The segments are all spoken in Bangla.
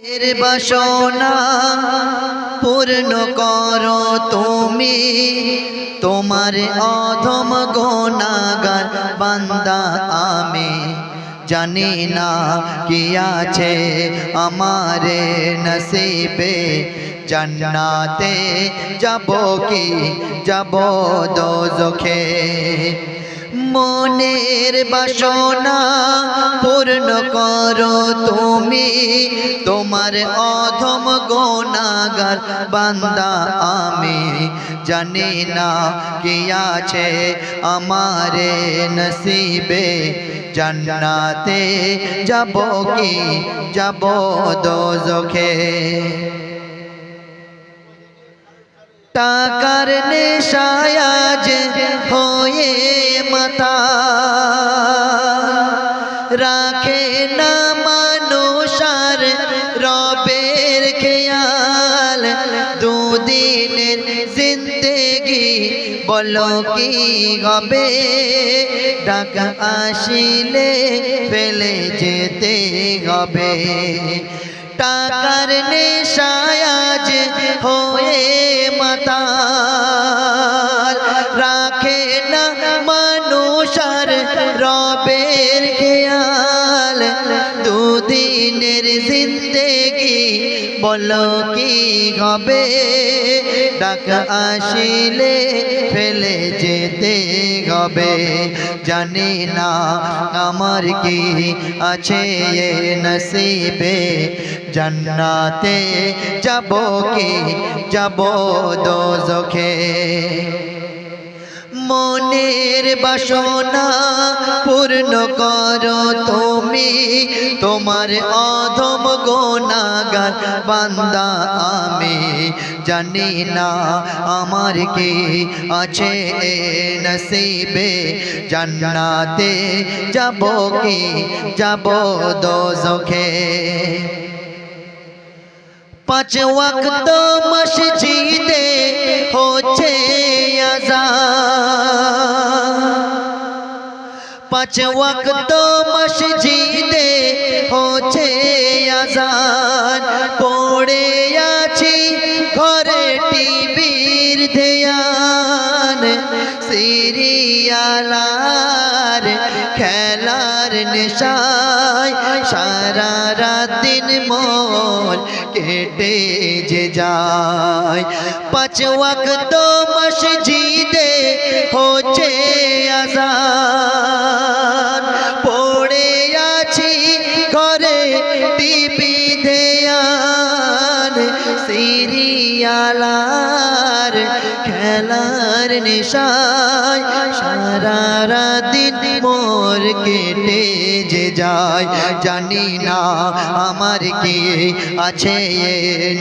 এর বাসনা পূর্ণ করো তুমি। তোমার অধম গোনাগার বান্দা আমি। জানি না কি আছে আমারে নসিবে। জান্নাতে যাব কি? যাব দোজখে। মনের বাসনা পূর্ণ করো তুমি। তোমার অধম গোনাগার বান্দা আমি। জানি না কি আছে আমারে নসিবে। জান্নাতে যাব কি? যাব দোজখে। টাকার নেশায়াজ হয়ে মাতা। রাখে না মানুষার রবের খেয়াল। দুদিনের জিন্দেগি বলো কি হবে? ডাক আসিলে ফেলে যেতে হবে। টাকার নেশায়াজ হয়ে মাতাল দুদিনের জিন্দেগি, বলো কি হবে? ডাক আসিলে ফেলে যেতে হবে। জানি না আমার কি আছে এ নসিবে। জান্নাতে যাব কি? যাব দোজখে। মনের বাসনা পূর্ণ কর তুমি। তোমার অধম গোনাগার বান্দা আমি। জানি না আমার কি আছে নসিবে। জান্নাতে যাব কি, যাব দোজখে পাঁচ ওয়াক্ত মসজিদে হচ্ছে আজান। পাঁচ ওয়াক্ত মসজিদে হচ্ছে আজান। পড়ে আছি ঘরে টিভির ধ্যান। সিরিয়ালার খেলার নেশায় সারা রাত দিন মোল কেটে যে যায়। পাঁচ ওয়াক্ত মসজিদে সিরিয়ালার খেলার নেশায় সারা দিন মোর কেটে যে যায়। জানি না আমার কি আছে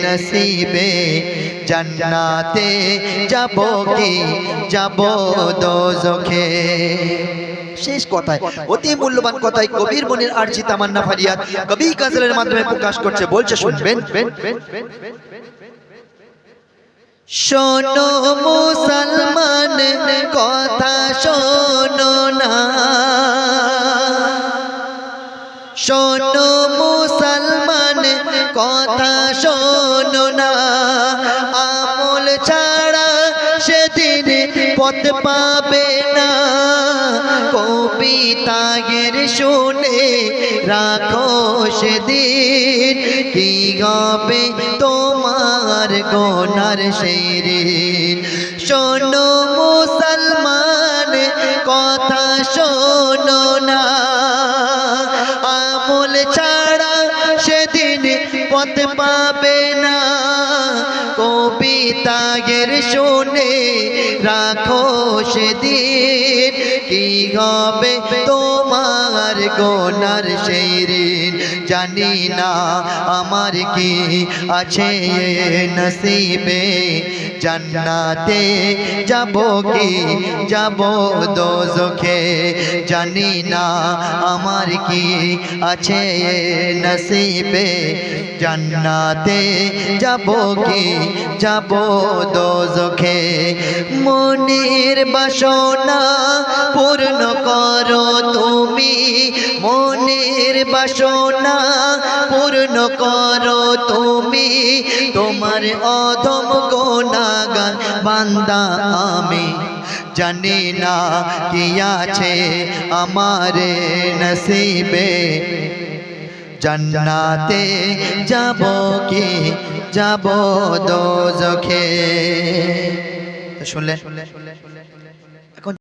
নসিবে। জান্নাতে যাব কি? যাব দোজখে। শেষ কথায়, অতি মূল্যবান কথায় কবির মনের আরজি তামান্না ফারিয়াদ কবি কাজলের মাধ্যমে প্রকাশ করছে, বলছে, শুনবেন। শোনো মুসলমান, কথা শোনো না। শোনো মুসলমান, কথা শোনো পথ পাবে না। কবিতাগের শুনে রাখো সেদিন। কি হবে তোমার গোনার শেরিন শোনো মুসলমান, কথা শোনো না। আমল ছাড়া সেদিন পথ পাবে না। কবিতাগের শুনে রাখো সেদিন। কি হবে তোমার গোনার সেই ঋণ? জানি না আমার কি আছে নসিবে। জান্নাতে যাব কি? যাব দোজখে। জানি না আমার কি আছে নসিবে। জান্নাতে যাব কি? যাব দোজখে। মনির বাসনা পূর্ণ করো তুমি। মনির বাসনা পূর্ণ করো তুমি। তোমার অধম গোনাগান বান্দা আমি জানি না কি আছে আমারে নসিবে। জান্নাতে যাব কি? যাব দোজখে। শুনলে